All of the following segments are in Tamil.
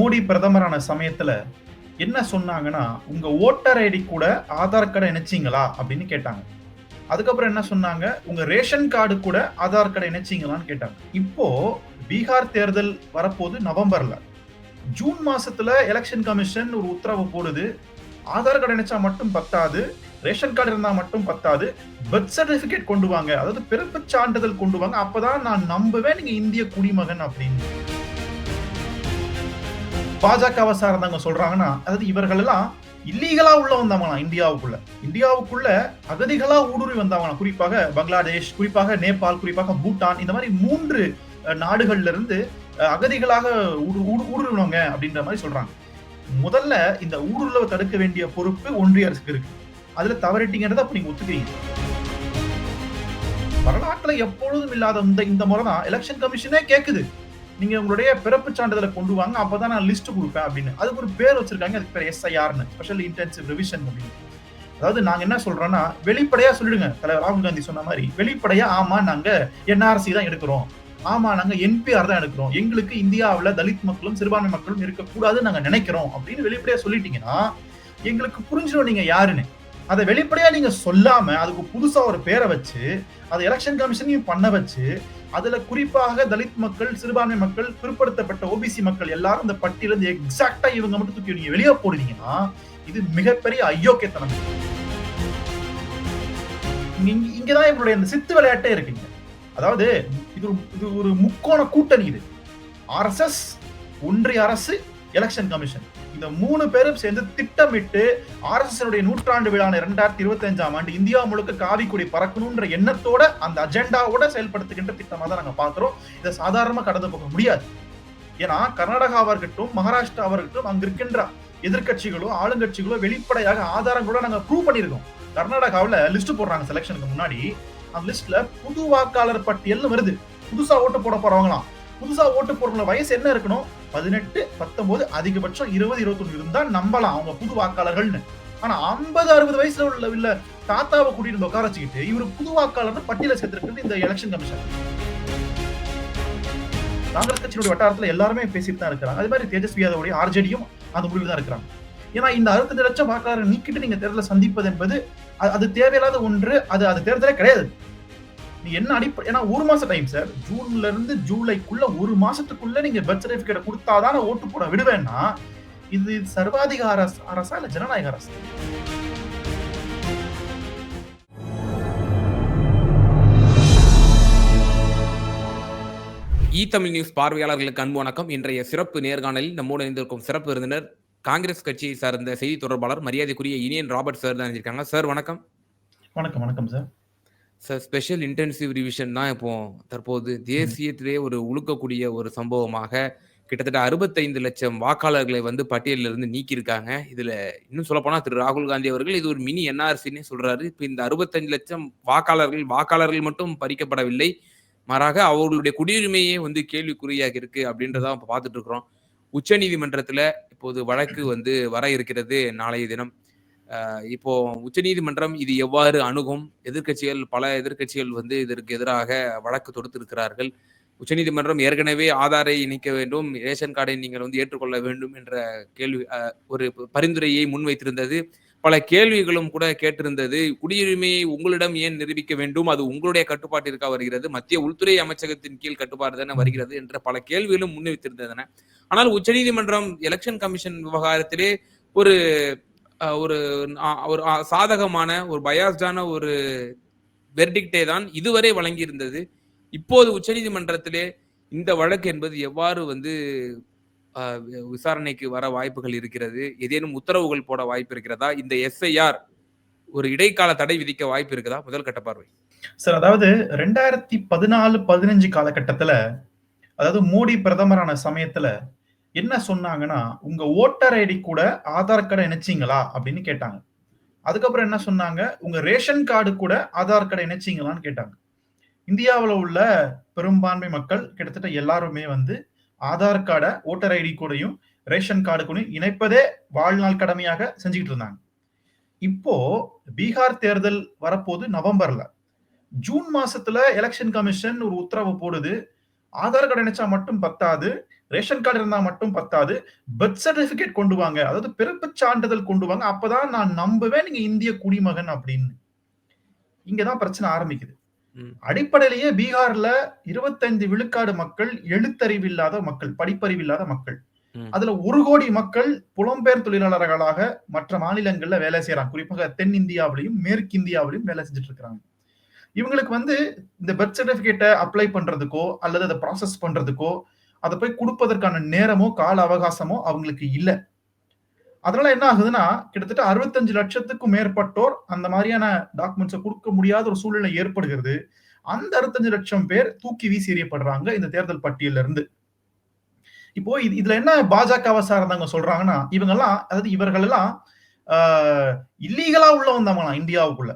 மோடி பிரதமரான சமயத்துல என்ன சொன்னாங்கன்னா உங்க ஓட்டர் ஐடி கூட ஆதார் கார்டை இணைச்சிங்களா? அப்படின்னு கேட்டாங்க. அதுக்கப்புறம் என்ன சொன்னாங்க உங்க ரேஷன் கார்டு கூட ஆதார் கார்டை இணைச்சிங்களான்னு கேட்டாங்க. இப்போ பீகார் தேர்தல் வரப்போது நவம்பர்ல ஜூன் மாசத்துல எலெக்ஷன் கமிஷன் ஒரு உத்தரவு போடுது. ஆதார் கார்டு இணைச்சா மட்டும் பத்தாது ரேஷன் கார்டு இருந்தா மட்டும் பத்தாது பர்த் சர்டிபிகேட் கொண்டு வாங்க அதாவது பிறப்பு சான்றிதழ் கொண்டு வாங்க அப்பதான் நான் நம்புவேன் நீங்க இந்திய குடிமகன் அப்படின்னு. பாஜகவை சார்ந்தவங்க சொல்றாங்கன்னா அதாவது இவர்கள் எல்லாம் இல்லீகலா உள்ள வந்தவங்களாம் இந்தியாவுக்குள்ள. இந்தியாவுக்குள்ள அகதிகளா ஊடுருவி வந்தவங்களாம் குறிப்பாக பங்களாதேஷ் குறிப்பாக நேபாள் குறிப்பாக பூட்டான் இந்த மாதிரி மூன்று நாடுகள்ல இருந்து அஹ், அகதிகளாக ஊடு- ஊடு- ஊடுருவினவங்க அப்படின்ற மாதிரி சொல்றாங்க. முதல்ல இந்த ஊடுருவ தடுக்க வேண்டிய பொறுப்பு ஒன்றிய அரசுக்கு இருக்கு. அதுல தவறிட்டீங்கிறத அப்ப நீங்க ஒத்துக்கிறீங்க. வரலாற்றுல எப்பொழுதும் இல்லாத இந்த இந்த முறை தான் எலெக்ஷன் கமிஷனே கேக்குது. நீங்க உங்களுடைய பிறப்பு சான்றிதழை கொண்டு வாங்க அப்பதான் நான் லிஸ்ட் கொடுப்பேன் அப்படின்னு. அதுக்கு ஒரு பேர் வச்சிருக்காங்க அதுக்கு பேர் எஸ்ஐஆர்னு ஸ்பெஷல் இன்டென்சிவ் ரிவிஷன் அப்படின்னு. அதாவது நாங்க என்ன சொல்றோம்னா வெளிப்படையா சொல்லிடுங்க தலைவர் ராகுல் காந்தி சொன்ன மாதிரி வெளிப்படையா ஆமா நாங்க என்ஆர்சி தான் எடுக்கிறோம். ஆமா நாங்க என்பிஆர் தான் எடுக்கிறோம். எங்களுக்கு இந்தியாவில் தலித் மக்களும் சிறுபான்மை மக்களும் இருக்கக்கூடாதுன்னு நாங்க நினைக்கிறோம் அப்படின்னு வெளிப்படையா சொல்லிட்டீங்கன்னா எங்களுக்கு புரிஞ்சிடும் நீங்க யாருன்னு. அதை வெளிப்படையா நீங்க சொல்லாம அதுக்கு புதுசா ஒரு பேரை வச்சு அதை எலெக்ஷன் கமிஷனையும் பண்ண வச்சு அதுல குறிப்பாக தலித் மக்கள் சிறுபான்மை மக்கள் பிற்படுத்தப்பட்ட ஓபிசி மக்கள் எல்லாரும் இந்த பட்டியல இருந்து எக்ஸாக்டா இவங்க மட்டும் தூக்கி நீங்க வெளியே போடுவீங்கன்னா இது மிகப்பெரிய அயோக்கியத்தனம். இங்க- இங்கதான் இவங்களுடைய இந்த சித்து விளையாட்டே இருக்குங்க. அதாவது இது இது ஒரு முக்கோண கூட்டணி இது. ஆர்எஸ்எஸ் ஒன்றிய அரசு எலெக்ஷன் கமிஷன் இந்த மூணு பேரும் சேர்ந்து திட்டமிட்டு ஆர்எஸ்எஸ் நூற்றாண்டு விழான இரண்டாயிரத்தி இருபத்தி அஞ்சாம் ஆண்டு இந்தியா முழுக்க காவிக்குடி பறக்கணும்ன்ற எண்ணத்தோட அந்த அஜெண்டாவோட செயல்படுத்துகின்ற திட்டமா தான் நாங்க பாக்குறோம். இதை சாதாரணமா கடந்து போக முடியாது. ஏன்னா கர்நாடகாவா இருக்கட்டும் மகாராஷ்டிராவா இருக்கட்டும் அங்க இருக்கின்ற எதிர்க்கட்சிகளோ ஆளுங்கட்சிகளோ வெளிப்படையாக ஆதாரங்களோட நாங்க ப்ரூவ் பண்ணியிருக்கோம். கர்நாடகாவில் லிஸ்ட் போடுறாங்க செலெக்ஷனுக்கு முன்னாடி. அந்த லிஸ்ட்ல புது வாக்காளர் பட்டியல்னு வருது. புதுசா ஓட்டு போட போறவங்களாம். புதுசா ஓட்டு போடுறவங்க வயசு என்ன இருக்கணும்? பதினெட்டு பத்தொன்பது அதிகபட்சம் இருபது இருபத்தொன்னு இருந்தா நம்பலாம் அவங்க புது வாக்காளர்கள்னு. ஆனா ஐம்பது அறுபது வயசுல உள்ள இல்ல தாத்தாவை கூட்டிட்டு உட்கார வச்சுக்கிட்டு இவரு புது வாக்காளர் பட்டியல சேர்த்திருக்கிறது இந்த எலெக்ஷன் கமிஷன் காங்கிரஸ் கட்சியினுடைய வட்டாரத்துல எல்லாருமே பேசிட்டு தான் இருக்கிறாங்க. அதே மாதிரி தேஜஸ்வி யாதவுடைய ஆர்ஜேடியும் அந்த முடிவில் தான் இருக்கிறாங்க. ஏன்னா இந்த அறுபத்தஞ்சு லட்சம் வாக்காளரை நீக்கிட்டு நீங்க தேர்தலை சந்திப்பது என்பது அது- அது தேவையில்லாத ஒன்று. அது அது தேர்தலே கிடையாது. என்ன அடிப்படை ஏன்னா ஒரு மாசம் டைம் சார் ஜூன்ல இருந்து ஜூலைக்குள்ள ஒரு மாசத்துக்குள்ள நீங்க பர்த் சர்டிபிகேட் கொடுத்தாதான ஓட்டு போட விடுவேன்னா இது சர்வாதிகார அரசு- அரசா இல்ல ஜனநாயக அரசு? இ தமிழ் நியூஸ் பார்வையாளர்களுக்கு அன்பு வணக்கம். இன்றைய சிறப்பு நேர்காணலில் நம்மோடு இணைந்திருக்கும் சிறப்பு விருந்தினர் காங்கிரஸ் கட்சியை சார்ந்த செய்தி தொடர்பாளர் மரியாதைக்குரிய இனியன் ராபர்ட் சார் தான் இருக்காங்க சார் வணக்கம். வணக்கம் வணக்கம் sir sir special intensive revision தான் இப்போ தற்போது தேசியத்திலே ஒரு உழுக்கக்கூடிய ஒரு சம்பவமாக கிட்டத்தட்ட அறுபத்தைந்து லட்சம் வாக்காளர்களை வந்து பட்டியலில் இருந்து நீக்கியிருக்காங்க. இதுல இன்னும் சொல்லப்போனா திரு. ராகுல் காந்தி அவர்கள் இது ஒரு மினி என்ஆர்சின்னு சொல்றாரு. இப்போ இந்த அறுபத்தஞ்சு லட்சம் வாக்காளர்கள் வாக்காளர்கள் மட்டும் பறிக்கப்படவில்லை. மாறாக அவர்களுடைய குடியுரிமையே வந்து கேள்விக்குறியாக இருக்கு அப்படின்றத இப்போ பார்த்துட்டு இருக்கிறோம். உச்ச நீதிமன்றத்துல இப்போது வழக்கு வந்து வர இருக்கிறது நாளைய தினம். இப்போ உச்சநீதிமன்றம் இது எவ்வாறு அணுகும்? எதிர்க்கட்சிகள் பல எதிர்க்கட்சிகள் வந்து இதற்கு எதிராக வழக்கு தொடுத்திருக்கிறார்கள். உச்சநீதிமன்றம் ஏற்கனவே ஆதாரை இணைக்க வேண்டும் ரேஷன் கார்டை நீங்கள் வந்து ஏற்றுக்கொள்ள வேண்டும் என்ற கேள்வி ஒரு பரிந்துரையை முன்வைத்திருந்தது. பல கேள்விகளும் கூட கேட்டிருந்தது. குடியுரிமையை உங்களிடம் ஏன் நிரூபிக்க வேண்டும்? அது உங்களுடைய கட்டுப்பாட்டிற்கா வருகிறது? மத்திய உள்துறை அமைச்சகத்தின் கீழ் கட்டுப்பாடு தானே வருகிறது என்ற பல கேள்விகளும் முன்வைத்திருந்தன. ஆனால் உச்சநீதிமன்றம் எலெக்ஷன் கமிஷன் விவகாரத்திலே ஒரு ஒரு ஒரு சாதகமான ஒரு பயாஸ்டான ஒரு வெர்டிக்டே தான் இதுவரை வழங்கியிருந்தது. இப்போது உச்சநீதிமன்றத்திலே இந்த வழக்கு என்பது எவ்வாறு வந்து வி- விசாரணைக்கு வர வாய்ப்புகள் இருக்கிறது ஏதேனும் உத்தரவுகள் போட வாய்ப்பு இருக்கிறதா இந்த எஸ்ஐஆர் ஒரு இடைக்கால தடை விதிக்க வாய்ப்பு இருக்குதா? முதல் கட்ட பார்வை. சார் அதாவது ரெண்டாயிரத்தி பதினாலு பதினஞ்சு காலகட்டத்துல அதாவது மோடி பிரதமரான சமயத்துல என்ன சொன்னாங்கன்னா உங்க ஓட்டர் ஐடி கூட ஆதார் கார்டை இணைச்சிங்களா? அப்படின்னு கேட்டாங்க. அதுக்கப்புறம் என்ன சொன்னாங்க உங்க ரேஷன் கார்டு கூட ஆதார் கார்டை இணைச்சிங்களான்னு கேட்டாங்க. இந்தியாவில் உள்ள பெரும்பான்மை மக்கள் கிட்டத்தட்ட எல்லாருமே வந்து ஆதார் கார்டை ஓட்டர் ஐடி கூடயும் ரேஷன் கார்டு கூடயும் இணைப்பதே வாழ்நாள் கடமையாக செஞ்சுக்கிட்டு இருந்தாங்க. இப்போ பீகார் தேர்தல் வரப்போது நவம்பர்ல ஜூன் மாசத்துல எலெக்ஷன் கமிஷன் ஒரு உத்தரவு போடுது. ஆதார் கார்டு இணைச்சா மட்டும் பத்தாது. ரேஷன் கார்டு இருந்தா மட்டும் பத்தாது. பர்த் சர்டிபிகேட் கொண்டு வாங்க. அதாவது பிறப்பு சான்றிதழ் கொண்டு வாங்க. அப்பதான் நான் நம்புவேன் நீங்க இந்திய குடிமகன் அப்படின்னு. இங்கதான் பிரச்சனை ஆரம்பிக்குது. அடிப்படையிலேயே பீகார்ல இருபத்தைந்து விழுக்காடு மக்கள் எழுத்தறிவில்லாத மக்கள் படிப்பறிவில்லாத மக்கள். ம். அதுல ஒரு கோடி மக்கள் புலம்பெயர் தொழிலாளர்களாக மற்ற மாநிலங்கள்ல வேலை செய்யறாங்க. குறிப்பாக தென் இந்தியாவிலையும் மேற்கு இந்தியாவிலையும் வேலை செஞ்சுட்டு இருக்காங்க இவங்களுக்கு வந்து இந்த பர்த் சர்டிபிகேட்டை அப்ளை பண்றதுக்கோ அல்லது அதை ப்ராசஸ் பண்றதுக்கோ அதை போய் கொடுப்பதற்கான நேரமோ கால அவகாசமோ அவங்களுக்கு இல்லை. அதனால என்ன ஆகுதுன்னா கிட்டத்தட்ட அறுபத்தஞ்சு லட்சத்துக்கும் மேற்பட்டோர் அந்த மாதிரியான டாக்குமெண்ட்ஸை கொடுக்க முடியாத ஒரு சூழ்நிலை ஏற்படுகிறது. அந்த அறுபத்தஞ்சு லட்சம் பேர் தூக்கி வீசி எறியப்படுறாங்க இந்த தேர்தல் பட்டியல இருந்து இப்போ இது இதுல என்ன பாஜகவை சார்ந்தவங்க சொல்றாங்கன்னா இவங்க எல்லாம் அதாவது இவர்கள் எல்லாம் இல்லீகலா உள்ள வந்தவங்களாம் இந்தியாவுக்குள்ள.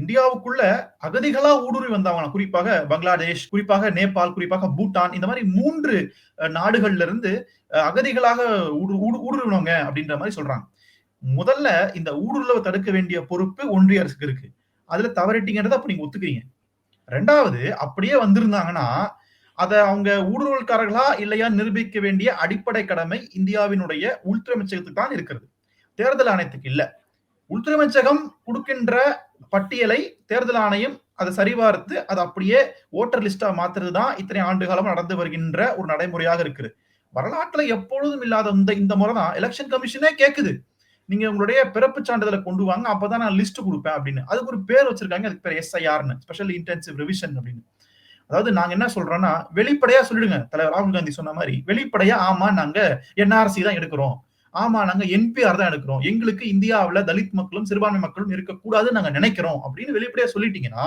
இந்தியாவுக்குள்ள அகதிகளா ஊடுருவி வந்தவங்களாம் குறிப்பாக பங்களாதேஷ் குறிப்பாக நேபாள் குறிப்பாக பூட்டான் இந்த மாதிரி மூன்று நாடுகள்ல இருந்து அகதிகளாக ஊடு ஊடு- ஊடுருவினவங்க அப்படின்ற மாதிரி சொல்றாங்க. முதல்ல இந்த ஊடுருவலை தடுக்க வேண்டிய பொறுப்பு ஒன்றிய அரசுக்கு இருக்கு. அதுல தவறிட்டீங்கன்றத அப்ப நீங்க ஒத்துக்கிறீங்க. ரெண்டாவது அப்படியே வந்திருந்தாங்கன்னா அதை அவங்க ஊடுருவல்காரர்களா இல்லையா நிரூபிக்க வேண்டிய அடிப்படை கடமை இந்தியாவினுடைய உள்துறை அமைச்சகத்துக்கு தான் இருக்கிறது. தேர்தல் ஆணையத்துக்கு இல்லை. உள்துறை அமைச்சகம் கொடுக்கின்ற பட்டியலை தேர்தல் ஆணையம் அதை சரிபார்த்து அதை அப்படியே ஓட்டர் லிஸ்டா மாத்துறது தான் இத்தனை ஆண்டு காலம் நடந்து வருகின்ற ஒரு நடைமுறையாக இருக்குது. வரலாற்றுல எப்பொழுதும் இல்லாத இந்த இந்த முறை தான் எலெக்ஷன் கமிஷனே கேக்குது. நீங்க உங்களுடைய பிறப்பு சான்றிதழை கொண்டு வாங்க அப்பதான் நான் லிஸ்ட் கொடுப்பேன் அப்படின்னு. அதுக்கு ஒரு பேர் வச்சிருக்காங்க. அதுக்கு பேர் எஸ்ஐஆர்னு ஸ்பெஷல் இன்டென்சிவ் ரிவிஷன் அப்படின்னு. அதாவது நாங்க என்ன சொல்றோம்னா வெளிப்படையா சொல்லிடுங்க. தலைவர் ராகுல் காந்தி சொன்ன மாதிரி வெளிப்படையா ஆமா நாங்க என்ஆர்சி தான் எடுக்கிறோம். ஆமா நாங்க என்பிஆர் தான் எடுக்கிறோம். எங்களுக்கு இந்தியாவில் தலித் மக்களும் சிறுபான்மை மக்களும் இருக்கக்கூடாதுன்னு நாங்க நினைக்கிறோம் அப்படின்னு வெளிப்படையா சொல்லிட்டீங்கன்னா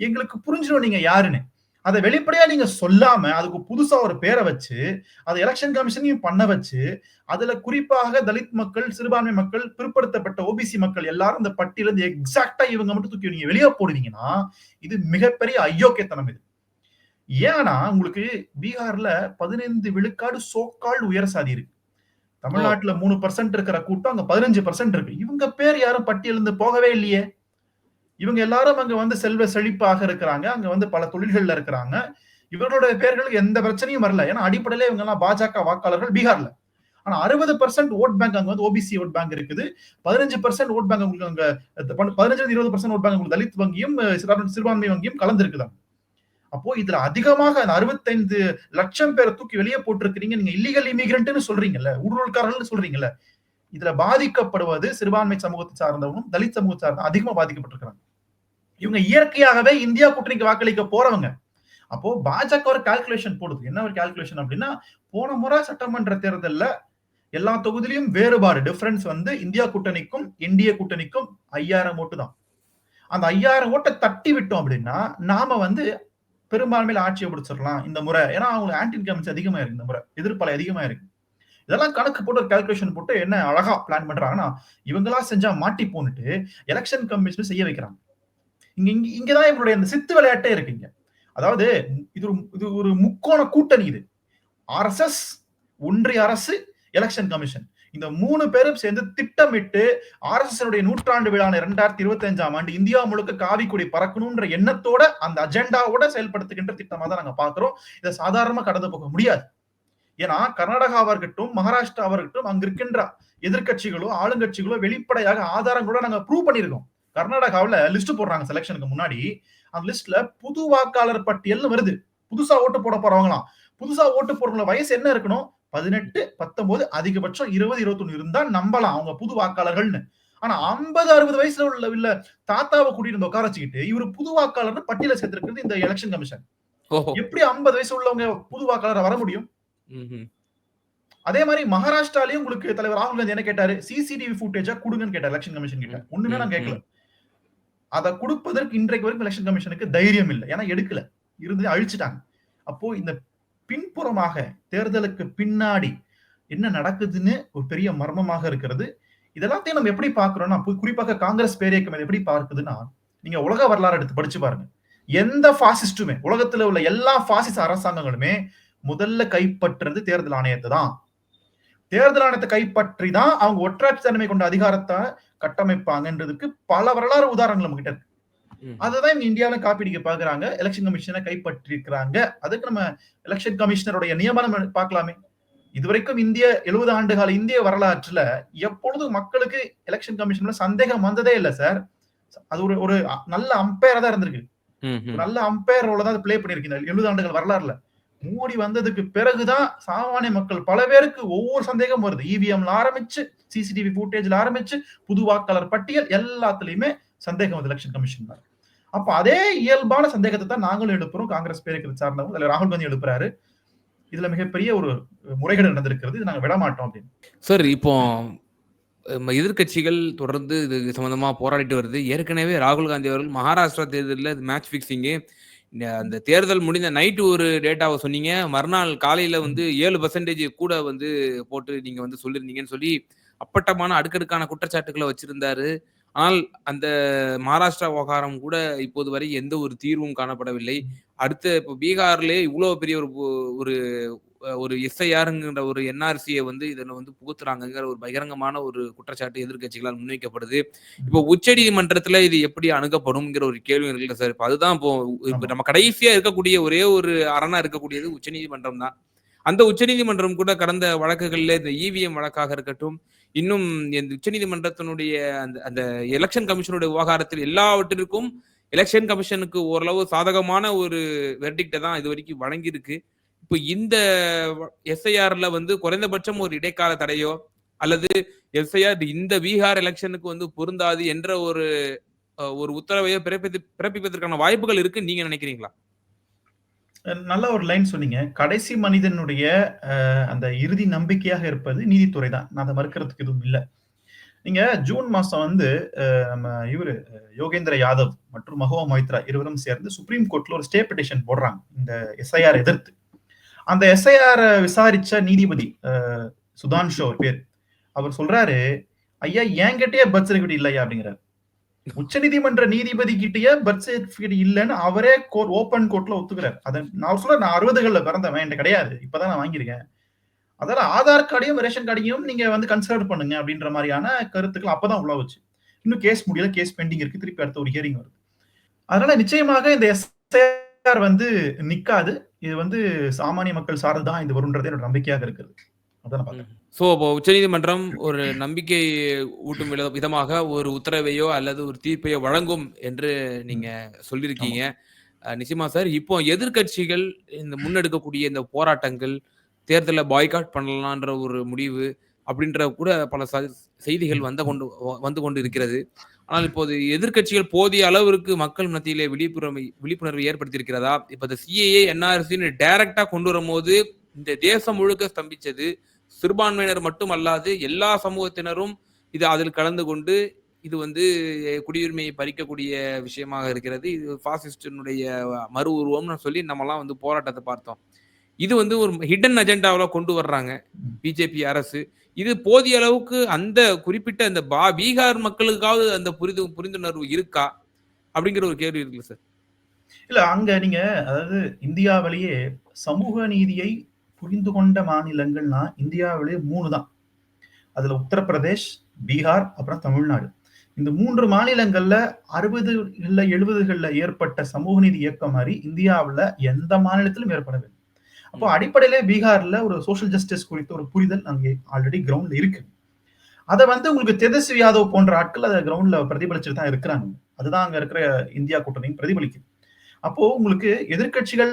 எங்களுக்கு புரிஞ்சிடும் நீங்க யாருன்னு. அதை வெளிப்படையா நீங்க சொல்லாம அதுக்கு புதுசா ஒரு பேரை வச்சு அதை எலெக்ஷன் கமிஷனையும் பண்ண வச்சு அதுல குறிப்பாக தலித் மக்கள் சிறுபான்மை மக்கள் பிற்படுத்தப்பட்ட ஓபிசி மக்கள் எல்லாரும் இந்த பட்டியல இருந்து எக்ஸாக்டா இவங்க மட்டும் தூக்கி நீங்க வெளியே போடுவீங்கன்னா இது மிகப்பெரிய அயோக்கியத்தனம் இது. ஏன்னா உங்களுக்கு பீகார்ல பதினைந்து விழுக்காடு சோக்கால் உயர் சாதி இருக்கு. தமிழ்நாட்டுல மூணு பர்சன்ட் இருக்கிற கூட்டம் அங்க பதினஞ்சு பர்சன்ட் இருக்கு. இவங்க பேர் யாரும் பட்டியலிருந்து போகவே இல்லையே. இவங்க எல்லாரும் அங்க வந்து செல்வ செழிப்பாக இருக்கிறாங்க. அங்க வந்து பல தொழில்கள்ல இருக்கிறாங்க. இவர்களுடைய பேர்களுக்கு எந்த பிரச்சனையும் வரல. ஏன்னா அடிப்படையில இவங்க எல்லாம் பாஜக வாக்காளர்கள் பீகார்ல. ஆனா அறுபது பர்சன்ட் ஓட் பேங்க் அங்க வந்து ஓபிசி ஓட் பேங்க் இருக்குது. பதினஞ்சு பர்சன்ட் ஓட் பேங்க் உங்களுக்கு அங்க பதினஞ்சு இருபது பர்சன்ட் ஓட் பேங்க் உங்களுக்கு தலித் வங்கியும் சிறுபான்மை- வங்கியும் வங்கியும் கலந்துருக்குதாங்க அப்போ இதுல அதிகமாக அந்த அறுபத்தைந்து லட்சம் பேரை தூக்கி வெளியே போட்டிருக்கிறீங்க. நீங்க இல்லீகல் இமிகிரண்ட்னு சொல்றீங்கல்ல ஊடுருவல்காரர்கள் சொல்றீங்கல்ல. இதுல பாதிக்கப்படுவது சிறுபான்மை சமூகத்தை சார்ந்தவங்களும் தலித் சமூகத்தை சார்ந்த அதிகமா பாதிக்கப்பட்டிருக்கிறாங்க. இவங்க இயற்கையாகவே இந்தியா கூட்டணிக்கு வாக்களிக்க போறவங்க. அப்போ பாஜக ஒரு கால்குலேஷன் போடுது. என்ன ஒரு கால்குலேஷன் அப்படின்னா போன முறை சட்டமன்ற தேர்தல்ல எல்லா தொகுதியிலும் வேறுபாடு டிஃபரன்ஸ் வந்து இந்தியா கூட்டணிக்கும் இந்திய கூட்டணிக்கும் ஐயாயிரம் ஓட்டு தான். அந்த ஐயாயிரம் ஓட்டை தட்டி விட்டோம் அப்படின்னா நாம வந்து பெரும்பான்மையில ஆட்சியை பிடிச்சிடலாம் இந்த முறை. ஏன்னா அவங்களுக்கு ஆன்டி இன்கம்ஸ் அதிகமா இருக்கு இந்த முறை. எதிர்ப்பலை அதிகமா இருக்கு இதெல்லாம் கணக்கு போட்டு ஒரு கால்குலேஷன் போட்டு என்ன அழகா பிளான் பண்றாங்கன்னா இவங்களா செஞ்சா மாட்டி போன்னுட்டு எலெக்ஷன் கமிஷன் செய்ய வைக்கிறாங்க. இங்க இங்க இங்கதான் இவங்களுடைய அந்த சித்து விளையாட்டே இருக்குங்க அதாவது இது ஒரு இது ஒரு முக்கோண கூட்டணி இது. ஆர்எஸ்எஸ் ஒன்றிய அரசு எலெக்ஷன் கமிஷன் இந்த மூணு பேரும் சேர்ந்து திட்டமிட்டு ஆர் எஸ் எஸ் நூற்றாண்டு விழான இரண்டாயிரத்தி இருபத்தி அஞ்சாம் ஆண்டு இந்தியா முழுக்க காவிக்குடி பறக்கணும்ன்ற எண்ணத்தோட அந்த அஜெண்டாவோட செயல்படுத்துகின்ற திட்டமா தான் நாங்க பாக்குறோம். இதை சாதாரணமா கடந்து போக முடியாது. ஏன்னா கர்நாடகாவா இருக்கட்டும் மகாராஷ்டிராவா இருக்கட்டும் அங்க இருக்கின்ற எதிர்க்கட்சிகளோ ஆளுங்கட்சிகளோ வெளிப்படையாக ஆதாரங்களோட நாங்க ப்ரூவ் பண்ணிருக்கோம். கர்நாடகாவில் லிஸ்ட் போடுறாங்க செலெக்ஷனுக்கு முன்னாடி. அந்த லிஸ்ட்ல புது வாக்காளர் பட்டியல்னு வருது. புதுசா ஓட்டு போட போறவங்களாம் புதுசா ஓட்டு போடுறவங்கள வயசு என்ன இருக்கணும்? பதினெட்டு பத்தொன்பது அதிகபட்சம் இருபது இருபத்தொன்னு இருந்தா நம்பலாம் அவங்க புது வாக்காளர்கள்னு. ஆனா ஐம்பது அறுபது வயசுல உள்ள இல்ல தாத்தாவை கூட்டிட்டு உட்கார வச்சுக்கிட்டு இவர் புது வாக்காளர்னு பட்டியல சேர்த்திருக்கிறது இந்த எலெக்ஷன் கமிஷன் எப்படி ஐம்பது வயசு உள்ளவங்க புது வாக்காளர் வர முடியும். அதே மாதிரி மகாராஷ்டிராலயும் உங்களுக்கு தலைவர் ராகுல் காந்தி என்ன கேட்டாரு? சிசிடிவி ஃபுட்டேஜா கொடுங்கன்னு கேட்டார் எலெக்ஷன் கமிஷன் கிட்ட. ஒண்ணுமே நான் கேட்கல. அதை கொடுப்பதற்கு இன்றைக்கு வரைக்கும் எலெக்ஷன் கமிஷனுக்கு தைரியம் இல்லை. ஏன்னா எடுக்கல. இருந்து அழிச்சிட்டாங்க. அப்போ இந்த பின்புறமாக தேர்தலுக்கு பின்னாடி என்ன நடக்குதுன்னு ஒரு பெரிய மர்மமாக இருக்கிறது. இதெல்லாத்தையும் நம்ம எப்படி பார்க்கிறோம்னா குறிப்பாக காங்கிரஸ் பேரியக்கம் இதை எப்படி பார்க்குதுன்னா நீங்க உலக வரலாறு எடுத்து படிச்சு பாருங்க. எந்த பாசிஸ்டுமே உலகத்துல உள்ள எல்லா பாசிச அரசாங்கங்களுமே முதல்ல கைப்பற்றுறது தேர்தல் ஆணையத்தை தான். தேர்தல் ஆணையத்தை கைப்பற்றி தான் அவங்க ஒற்றாட்சி தன்மை கொண்ட அதிகாரத்தை கட்டமைப்பாங்கன்றதுக்கு பல வரலாறு உதாரணங்கள் நம்ம கிட்ட இருக்கு. அதுதான் இவங்க இந்தியாவில காப்பீடிக்க பாக்குறாங்க. எலெக்ஷன் கமிஷனை கைப்பற்றிருக்கிறாங்க. அதுக்கு நம்ம எலெக்ஷன் கமிஷனருடைய நியமனம் பார்க்கலாமே. இதுவரைக்கும் இந்திய எழுபது ஆண்டு கால இந்திய வரலாற்றுல எப்பொழுதும் மக்களுக்கு எலெக்ஷன் கமிஷன்ல சந்தேகம் வந்ததே இல்ல சார் அது ஒரு ஒரு நல்ல அம்பையரா தான் இருந்திருக்கு. நல்ல அம்பையர் ரோல தான் பிளே பண்ணிருக்கு இந்த எழுபது ஆண்டுகள் வரலாறுல. மோடி வந்ததுக்கு பிறகுதான் சாமானிய மக்கள் பல பேருக்கு ஒவ்வொரு சந்தேகம் வருது. இவிஎம்ல ஆரம்பிச்சு சிசிடிவி ஃபுட்டேஜ்ல ஆரம்பிச்சு புது வாக்காளர் பட்டியல் எல்லாத்துலயுமே சந்தேகம் வருது எலெக்ஷன் கமிஷன் தான் அப்ப அதே இயல்பான சந்தேகத்தை தான் நாங்களும் எழுப்புறோம். காங்கிரஸ் பேருக்கு சார்ந்தவங்க அதுல ராகுல் காந்தி எழுப்புறாரு. இதுல மிகப்பெரிய ஒரு முறைகேடு நடந்திருக்கிறது. இது நாங்க விட மாட்டோம் அப்படின்னு. சார் இப்போ எதிர்கட்சிகள் எதிர்க்கட்சிகள் தொடர்ந்து இது சம்பந்தமா போராடிட்டு வருது. ஏற்கனவே ராகுல் காந்தி அவர்கள் மகாராஷ்டிரா தேர்தலில் மேட்ச் பிக்சிங்கு அந்த தேர்தல் முடிந்த நைட்டு ஒரு டேட்டாவை சொன்னீங்க. மறுநாள் காலையில வந்து ஏழு பர்சன்டேஜ் கூட வந்து போட்டு நீங்க வந்து சொல்லியிருந்தீங்கன்னு சொல்லி அப்பட்டமான அடுக்கடுக்கான குற்றச்சாட்டுகளை வச்சிருந்தாரு. ஆனால் அந்த மகாராஷ்டிரா விவகாரம் கூட இப்போது வரை எந்த ஒரு தீர்வும் காணப்படவில்லை. அடுத்து இப்போ பீகார்லயே இவ்வளவு பெரிய ஒரு ஒரு ஒரு எஸ்ஐஆருங்கிற ஒரு என்ஆர்சியை வந்து இதில் வந்து புகுத்துறாங்கங்கிற ஒரு பகிரங்கமான ஒரு குற்றச்சாட்டு எதிர்க்கட்சிகளால் முன்வைக்கப்படுது. இப்போ உச்சநீதிமன்றத்துல இது எப்படி அணுகப்படும்ங்கிற ஒரு கேள்வி இருக்குல்ல சார். இப்போ அதுதான் இப்போ இப்போ. நம்ம கடைசியா இருக்கக்கூடிய ஒரே ஒரு அரணா இருக்கக்கூடியது உச்சநீதிமன்றம் தான். அந்த உச்சநீதிமன்றம் கூட கடந்த வழக்குகள்ல இந்த இவிஎம் வழக்காக இருக்கட்டும் இன்னும் இந்த உச்சநீதிமன்றத்தினுடைய அந்த அந்த எலெக்ஷன் கமிஷனுடைய விவகாரத்தில் எல்லாவற்றிற்கும் எலெக்ஷன் கமிஷனுக்கு ஓரளவு சாதகமான ஒரு வெர்டிக்டை தான் இது வரைக்கும் வழங்கியிருக்கு. இப்போ இந்த எஸ்ஐஆர்ல வந்து குறைந்தபட்சம் ஒரு இடைக்கால தடையோ அல்லது எஸ்ஐஆர் இந்த பீகார் எலெக்ஷனுக்கு வந்து பொருந்தாது என்ற ஒரு ஒரு உத்தரவையோ பிறப்பித்து பிறப்பிப்பதற்கான வாய்ப்புகள் இருக்குன்னு நீங்க நினைக்கிறீங்களா? நல்ல ஒரு லைன் சொன்னீங்க. கடைசி மனிதனுடைய அந்த இறுதி நம்பிக்கையாக இருப்பது நீதித்துறை தான். நான் அதை மறுக்கிறதுக்கு எதுவும் இல்லை. நீங்க ஜூன் மாசம் வந்து நம்ம இவரு யோகேந்திர யாதவ் மற்றும் மஹுவா மொய்த்ரா இருவரும் சேர்ந்து சுப்ரீம் கோர்ட்ல ஒரு ஸ்டே பெட்டிஷன் போடுறாங்க. இந்த எஸ்ஐஆர் எதிர்த்து. அந்த எஸ்ஐஆர் விசாரிச்ச நீதிபதி சுதான்ஷோ சுதான்ஷு பேர். அவர் சொல்றாரு ஐயா என்கிட்டயே பர்த் சர்டிபிகேட் இல்லையா? அப்படிங்கிறாரு. உச்சநீதிமன்ற நீதிபதி கிட்டயே பர்த் சர்டிபிகேட் இல்லைன்னு அவரே கோர்ட் ஓப்பன் கோர்ட்ல ஒத்துக்கிறார். அதை நான் சொல்ல நான் அறுபதுகள்ல பிறந்தவன் என்கிட்ட கிடையாது. இப்பதான் நான் வாங்கியிருக்கேன். அதால ஆதார் கார்டையும் ரேஷன் கார்டையும் நீங்க வந்து கன்சிடர் பண்ணுங்க அப்படின்ற மாதிரியான கருத்துக்கள் அப்பதான் உள்ள வச்சு. இன்னும் கேஸ் முடியல கேஸ் பெண்டிங் இருக்கு. திருப்பி அடுத்த ஒரு ஹியரிங் வருது. அதனால நிச்சயமாக இந்த எஸ்ஐஆர் வந்து நிக்காது. இது வந்து சாமானிய மக்கள் சார்ந்துதான் இது வரும்ன்றது என்னோட நம்பிக்கையாக இருக்குது சோ இப்போ உச்சநீதிமன்றம் ஒரு நம்பிக்கை ஊட்டும் வித- விதமாக ஒரு உத்தரவையோ அல்லது ஒரு தீர்ப்பையோ வழங்கும் என்று நீங்க சொல்லியிருக்கீங்க. நிச்சயமா சார். இப்போ எதிர்க்கட்சிகள் இந்த முன்னெடுக்கக்கூடிய இந்த போராட்டங்கள் தேர்தலை பாய்காட் பண்ணலான்ற ஒரு முடிவு அப்படின்ற கூட பல ச- செய்திகள் வந்த கொண்டு வந்து கொண்டு இருக்கிறது. ஆனால் இப்போது எதிர்க்கட்சிகள் போதிய அளவிற்கு மக்கள் மத்தியிலே விழிப்புணர்வை விழிப்புணர்வை ஏற்படுத்தி இருக்கிறதா இப்ப இந்த சிஏஏ என்ஆர்சின்னு டைரக்டா கொண்டு வரும்போது இந்த தேசம் முழுக்க ஸ்தம்பிச்சது சிறுபான்மையினர் மட்டும் அல்லாது எல்லா சமூகத்தினரும் இது அதில் கலந்து கொண்டு இது வந்து குடியுரிமையை பறிக்கக்கூடிய விஷயமாக இருக்கிறது. இது பாசிஸ்டினுடைய மறு உருவம்னு சொல்லி நம்மலாம் வந்து போராட்டத்தை பார்த்தோம். இது வந்து ஒரு ஹிடன் அஜெண்டாவில் கொண்டு வர்றாங்க பிஜேபி அரசு. இது போதிய அளவுக்கு அந்த குறிப்பிட்ட அந்த பா பீகார் மக்களுக்காவது அந்த புரிது புரிந்துணர்வு இருக்கா? அப்படிங்கிற ஒரு கேள்வி இருக்குல்ல சார். இல்ல அங்க நீங்க அதாவது இந்தியாவிலேயே சமூக நீதியை புரிந்து கொண்ட மாநிலங்கள்னா இந்தியாவிலேயே மூணு தான் அதுல உத்தரப்பிரதேஷ் பீகார் அப்புறம் தமிழ்நாடு. இந்த மூன்று மாநிலங்கள்ல அறுபது இல்ல எழுபதுகள்ல ஏற்பட்ட சமூக நீதி இயக்கம் மாதிரி இந்தியாவுல எந்த மாநிலத்திலும் ஏற்படவில்லை. அப்போ அடிப்படையில பீகார்ல ஒரு சோஷியல் ஜஸ்டிஸ் குறித்த ஒரு புரிதல் அங்கே ஆல்ரெடி கிரவுண்ட்ல இருக்கு. அதை வந்து உங்களுக்கு தேஜஸ்வி யாதவ் போன்ற ஆட்கள் அதை கிரவுண்ட்ல பிரதிபலிச்சுட்டு தான் இருக்கிறாங்க. அதுதான் அங்க இருக்கிற இந்தியா கூட்டணியும் பிரதிபலிக்குது. அப்போ உங்களுக்கு எதிர்க்கட்சிகள்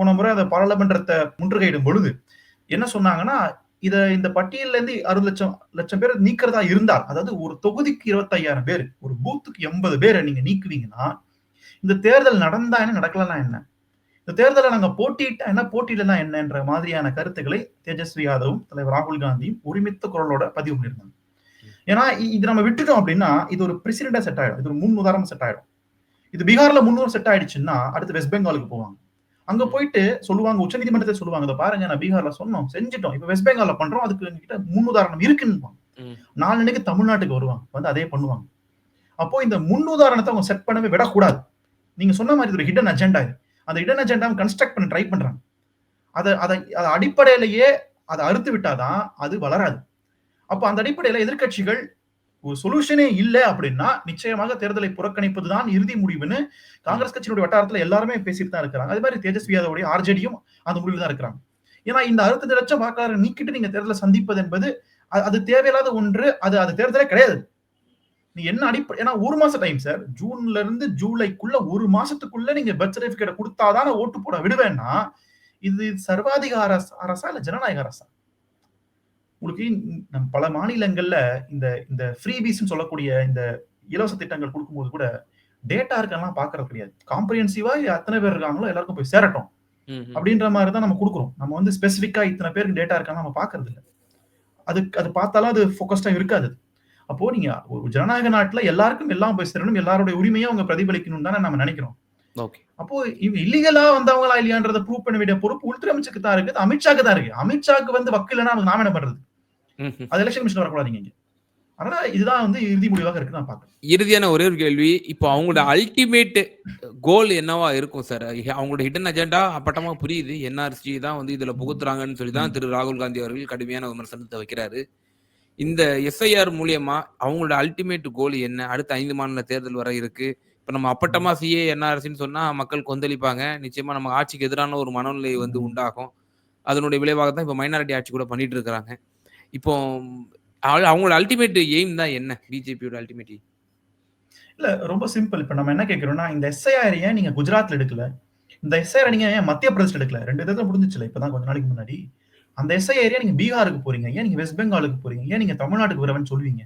போன முறை அந்த பாராளுமன்றத்தை முற்றுகையிடும் பொழுது என்ன சொன்னாங்கன்னா இத இந்த பட்டியல்ல இருந்து அறுபது லட்சம் லட்சம் பேர் நீக்கிறதா இருந்தால் அதாவது ஒரு தொகுதிக்கு இருபத்தையாயிரம் பேர் ஒரு பூத்துக்கு எண்பது பேரை நீங்க நீக்குவீங்கன்னா இந்த தேர்தல் நடந்தா என்ன நடக்கலாம் என்ன? இந்த தேர்தலை நாங்க போட்டியிட்டா என்ன போட்டியிடலனா என்னன்ற மாதிரியான கருத்துக்களை தேஜஸ்வி யாதவும் தலைவர் ராகுல் காந்தியும் ஒருமித்த குரலோட பதிவு பண்ணியிருந்தாங்க. ஏன்னா இது நம்ம விட்டுட்டோம் அப்படின்னா இது ஒரு பிரசிடண்டா செட் ஆயிடும். இது ஒரு முன் உதாரணம் செட் ஆயிடும். இது பீகார்ல முன்னூறு செட் ஆயிடுச்சுன்னா அடுத்து வெஸ்ட் பெங்காலுக்கு போவாங்க. அங்க போயிட்டு சொல்லுவாங்க உச்சநீதிமன்றத்தை சொல்லுவாங்க இதை பாருங்க நான் பீகார்ல சொன்னோம் செஞ்சுட்டோம். இப்ப வெஸ்ட் பெங்கால்ல பண்றோம் அதுக்கு எங்ககிட்ட முன்னுதாரணம் இருக்குன்னு ம். நாலு தமிழ்நாட்டுக்கு வருவாங்க வந்து அதே பண்ணுவாங்க. அப்போ இந்த முன்னுதாரணத்தை அவங்க செட் பண்ணவே விடக்கூடாது. நீங்க சொன்ன மாதிரி ஒரு ஹிடன் அஜெண்டா இது. அந்த ஹிடன் அஜெண்டாவை கன்ஸ்ட்ரக்ட் பண்ண ட்ரை பண்றாங்க. அதை அதை அதை அடிப்படையிலேயே அதை அறுத்து விட்டாதான் அது வளராது. அப்போ அந்த அடிப்படையில எதிர்க்கட்சிகள் ஒரு சொல்யூஷனே இல்லை அப்படின்னா நிச்சயமாக தேர்தலை புறக்கணிப்பது தான் இறுதி முடிவுன்னு காங்கிரஸ் கட்சியினுடைய வட்டாரத்துல எல்லாருமே பேசிட்டு தான் இருக்கிறாங்க. அதே மாதிரி தேஜஸ்வி யாதவுடைய ஆர்ஜேடியும் அந்த முடிவில் தான் இருக்கிறாங்க. ஏன்னா இந்த அறுபத்தஞ்சு லட்சம் வாக்காளர் நீக்கிட்டு நீங்க தேர்தலை சந்திப்பது என்பது அது- அது தேவையில்லாத ஒன்று. அது அது தேர்தலே கிடையாது. நீ என்ன அடிப்படை ஏன்னா ஒரு மாசம் டைம் சார் ஜூன்ல இருந்து ஜூலைக்குள்ள ஒரு மாசத்துக்குள்ள நீங்க பர்த் சர்டிபிகேட் கொடுத்தாதான் ஓட்டு போட விடுவேன்னா இது சர்வாதிகார அரசா இல்ல ஜனநாயக அரசா? உங்களுக்கு நம்ம பல மாநிலங்கள்ல இந்த இந்த ஃப்ரீபீஸ்னு சொல்லக்கூடிய இந்த இலவச திட்டங்கள் கொடுக்கும்போது கூட டேட்டா இருக்கெல்லாம் பாக்குறது கிடையாது. காம்ப்ரிஹென்சிவா எத்தனை பேர் இருக்காங்களோ எல்லாருக்கும் போய் சேரட்டும். அப்படின்ற மாதிரி தான் நம்ம கொடுக்குறோம். நம்ம வந்து ஸ்பெசிஃபிக்கா இத்தனை பேருக்கு டேட்டா இருக்கான்னு நம்ம பாக்குறது இல்ல. அது அது பார்த்தாலும் அது ஃபோக்கஸ்டா இருக்காது. அப்போ நீங்க ஒரு ஜனநாயக நாட்டுல எல்லாருக்கும் எல்லாம் போய் சேரணும் எல்லாருடைய உரிமையை அவங்க பிரதிபலிக்கணும் தானே நம்ம நினைக்கிறோம். ஓகே. அப்போ இல்லீகலா வந்தவங்களா இல்லையான்றத ப்ரூவ் பண்ண வேண்டிய பொறுப்பு உள்துறை அமைச்சருக்கு தான் இருக்கு அமித்ஷாக்கு தான் இருக்கு அமித்ஷாக்கு வந்து வக்கு இல்லைன்னா நாம என்ன பண்றது. அது எலெக்ஷன் கமிஷன் வரக்கூடாது இங்க. அதனால இதுதான் வந்து இறுதி முடிவாக இருக்கு நான் பாக்குறேன் இறுதியான ஒரே ஒரு கேள்வி இப்போ அவங்களோட அல்டிமேட் கோல் என்னவா இருக்கும் சார் அவங்களோட ஹிடன் அஜெண்டா அப்பட்டமா புரியுது. என்ஆர்சி தான் வந்து இதுல புகுத்துறாங்கன்னு சொல்லி தான் திரு ராகுல் காந்தி அவர்கள் கடுமையான விமர்சனத்தை வைக்கிறாரு. இந்த எஸ்ஐஆர் மூலியமா அவங்களோட அல்டிமேட் கோல் என்ன? அடுத்த ஐந்து மாநில தேர்தல் வர இருக்கு. இப்ப நம்ம அப்பட்டமா சிஏ என்ஆர்சின்னு சொன்னா மக்கள் கொந்தளிப்பாங்க. நிச்சயமா நம்ம ஆட்சிக்கு எதிரான ஒரு மனநிலை வந்து உண்டாகும். அதனுடைய விளைவாக தான் இப்ப மைனாரிட்டி ஆட்சி கூட பண்ணிட்டு இருக்கிறாங்க. இப்போ அவங்களோட அல்டிமேட் எய்ம் தான் என்ன? பிஜேபியோட அல்டிமேட் இல்ல ரொம்ப சிம்பிள் இப்ப நம்ம என்ன கேக்குறோம்னா இந்த எஸ்ஐஆர் ஏன் நீங்க குஜராத்ல எடுக்கல? இந்த எஸ்ஐஆர் நீங்க ஏன் மத்திய பிரதேசல எடுக்கல? ரெண்டு தேர்தல் முடிஞ்சிச்சுல இப்பதான் கொஞ்ச நாளைக்கு முன்னாடி. அந்த எஸ்ஐஆர் ஏரியா நீங்க பீகாருக்கு போறீங்க? ஏன் நீங்க வெஸ்ட் பெங்காலுக்கு போறீங்க? ஏன் நீங்க தமிழ்நாட்டுக்கு வரவன்னு சொல்லுவீங்க?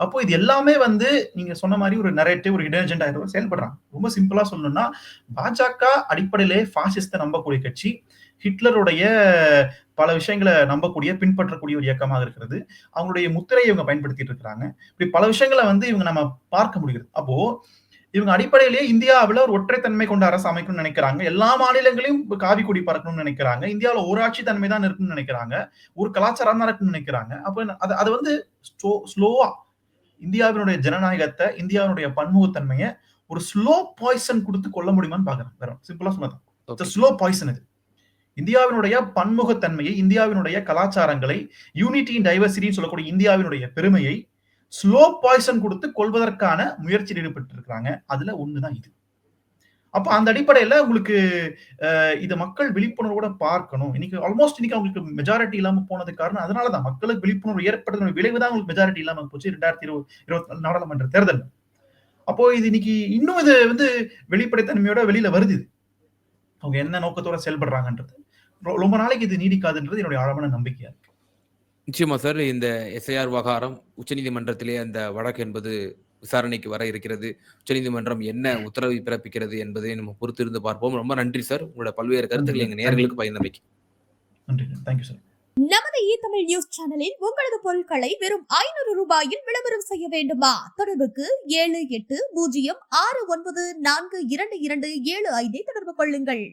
அப்போ இது எல்லாமே வந்து நீங்க சொன்ன மாதிரி ஒரு நரேட்டிவ் ஒரு இடர்ஜென்டா செயல்படுறாங்க. ரொம்ப சிம்பிளா சொல்லணும்னா பாஜக அடிப்படையிலே பாசிஸ்ட நம்பக்கூடிய கட்சி ஹிட்லருடைய பல விஷயங்களை நம்பக்கூடிய பின்பற்றக்கூடிய ஒரு இயக்கமாக இருக்கிறது. அவங்களுடைய முத்திரையை இவங்க பயன்படுத்திட்டு இருக்கிறாங்க. இப்படி பல விஷயங்களை வந்து இவங்க நம்ம பார்க்க முடிகிறது. அப்போ இவங்க அடிப்படையிலேயே இந்தியாவில் ஒரு ஒற்றைத்தன்மை கொண்ட அரசு அமைக்கணும்னு நினைக்கிறாங்க. எல்லா மாநிலங்களையும் காவி கொடி பறக்கணும்னு நினைக்கிறாங்க. இந்தியாவில் ஒரு ஆட்சி தன்மை தான் இருக்குன்னு நினைக்கிறாங்க. ஒரு கலாச்சாரம் தான் இருக்குன்னு நினைக்கிறாங்க. அப்ப அது அது வந்து ஸ்லோவா இந்தியாவினுடைய ஜனநாயகத்தை இந்தியாவினுடைய பன்முகத்தன்மையை ஒரு ஸ்லோ பாய்சன் கொடுத்து கொள்ள முடியுமான்னு பாக்குறேன் வேற சிம்பிளா சொன்னதான் ஸ்லோ பாய்சன் இது இந்தியாவினுடைய பன்முகத்தன்மையை இந்தியாவினுடைய கலாச்சாரங்களை யூனிட்டி இன் டைவர்சிட்டின்னு சொல்லக்கூடிய இந்தியாவினுடைய பெருமையை ஸ்லோ பாய்சன் கொடுத்து கொள்வதற்கான முயற்சியில் ஈடுபட்டிருக்கிறாங்க. அதுல ஒண்ணுதான் இது. அப்ப அந்த அடிப்படையில உங்களுக்கு இது மக்கள் விழிப்புணர்வோட பார்க்கணும். இன்னைக்கு ஆல்மோஸ்ட் இன்னைக்கு அவங்களுக்கு மெஜாரிட்டி இல்லாம போனது காரணம் அதனாலதான் மக்களுக்கு விழிப்புணர்வு ஏற்பட்ட விளைவு தான் உங்களுக்கு மெஜாரிட்டி இல்லாம போச்சு ரெண்டாயிரத்தி இருபது இருபத்தி நாலு நாடாளுமன்ற தேர்தல். அப்போ இது இன்னைக்கு இன்னும் இது வந்து வெளிப்படைத்தன்மையோட வெளியில வருது அவங்க என்ன நோக்கத்தோட செயல்படுறாங்கன்றது. ரொம்ப நாளைக்கு இது நீடிக்காதுன்றது என்னுடைய ஆழமான நம்பிக்கையா இருக்கு. நிச்சயமா சார் இந்த எஸ்ஐஆர் விவகாரம் உச்சநீதிமன்றத்திலே அந்த வழக்கு என்பது விசாரணைக்கு வர இருக்கிறது. உச்சநீதிமன்றம் என்ன உத்தரவை பிறப்பிக்கிறது என்பதை நம்ம பொறுத்திருந்து பார்ப்போம். ரொம்ப நன்றி சார். உங்களோட பல்வேறு கருத்துக்களை எங்க நேயர்களுக்கு பகிர்ந்தமைக்கு. நன்றி தேங்க்யூ சார் நமது இ தமிழ் நியூஸ் சேனலில் உங்களது பொருட்களை வெறும் ஐநூறு ரூபாயில் விளம்பரம் செய்ய வேண்டுமா? தொடர்புக்கு ஏழு எட்டு பூஜ்ஜியம் ஆறு ஒன்பது நான்கு இரண்டு இரண்டு ஏழு ஐந்தை தொடர்பு கொள்ளுங்கள்.